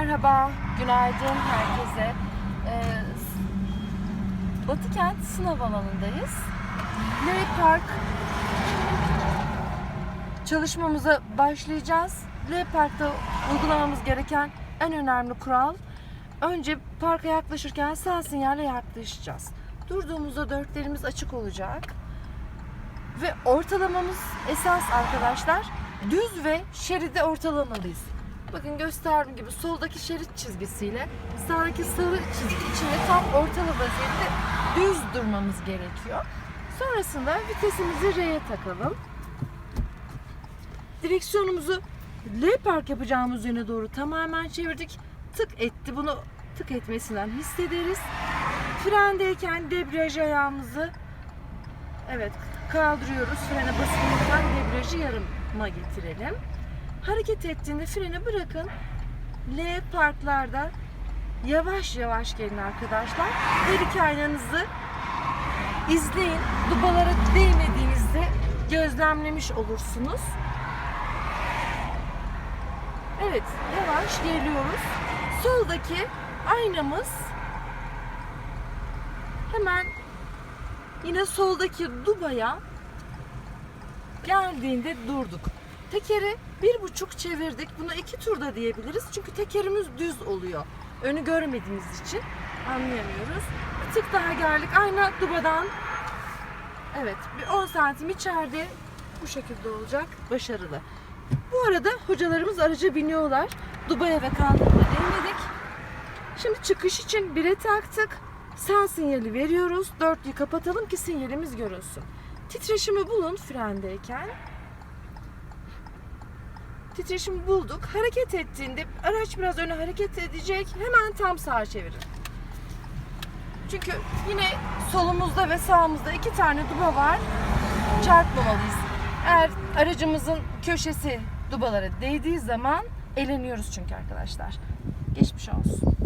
Merhaba, günaydın herkese. Ee, Batı Kent sınav alanındayız. Lake Park çalışmamıza başlayacağız. Lake Park'ta uygulamamız gereken en önemli kural önce parka yaklaşırken sağ sinyalle yaklaşacağız. Durduğumuzda dörtlerimiz açık olacak. Ve ortalamamız esas arkadaşlar düz ve şeridi ortalamalıyız. Bakın gösterdiğim gibi soldaki şerit çizgisiyle sağdaki sarı çizgi içinde tam ortalı vaziyette düz durmamız gerekiyor. Sonrasında vitesimizi R'ye takalım. Direksiyonumuzu L park yapacağımız yöne doğru tamamen çevirdik. Tık etti. Bunu tık etmesinden hissederiz. Frendeyken debriyaj ayağımızı evet kaldırıyoruz. Frene basılırken debriyajı yarıma getirelim. Hareket ettiğinde freni bırakın. L parklarda yavaş yavaş gelin arkadaşlar. Her iki aynanızı izleyin. Dubalara değmediğinizde gözlemlemiş olursunuz. Evet, yavaş geliyoruz. Soldaki aynamız hemen yine soldaki dubaya geldiğinde durduk. Tekeri bir buçuk çevirdik. Bunu iki turda diyebiliriz. Çünkü tekerimiz düz oluyor. Önü görmediğimiz için anlayamıyoruz. Bir tık daha geldik. Aynı dubadan evet bir 10 santim içeride bu şekilde olacak. Başarılı. Bu arada hocalarımız araca biniyorlar. Dubaya ve kaldırıma değmedik. Şimdi çıkış için bire taktık. Sağ sinyali veriyoruz. Dörtlüyü kapatalım ki sinyalimiz görülsün. Titreşimi bulun frendeyken. Titreşimi bulduk. Hareket ettiğinde araç biraz öne hareket edecek. Hemen tam sağa çevirin. Çünkü yine solumuzda ve sağımızda iki tane duba var. Çarpmamalıyız. Eğer aracımızın köşesi dubalara değdiği zaman eleniyoruz çünkü arkadaşlar. Geçmiş olsun.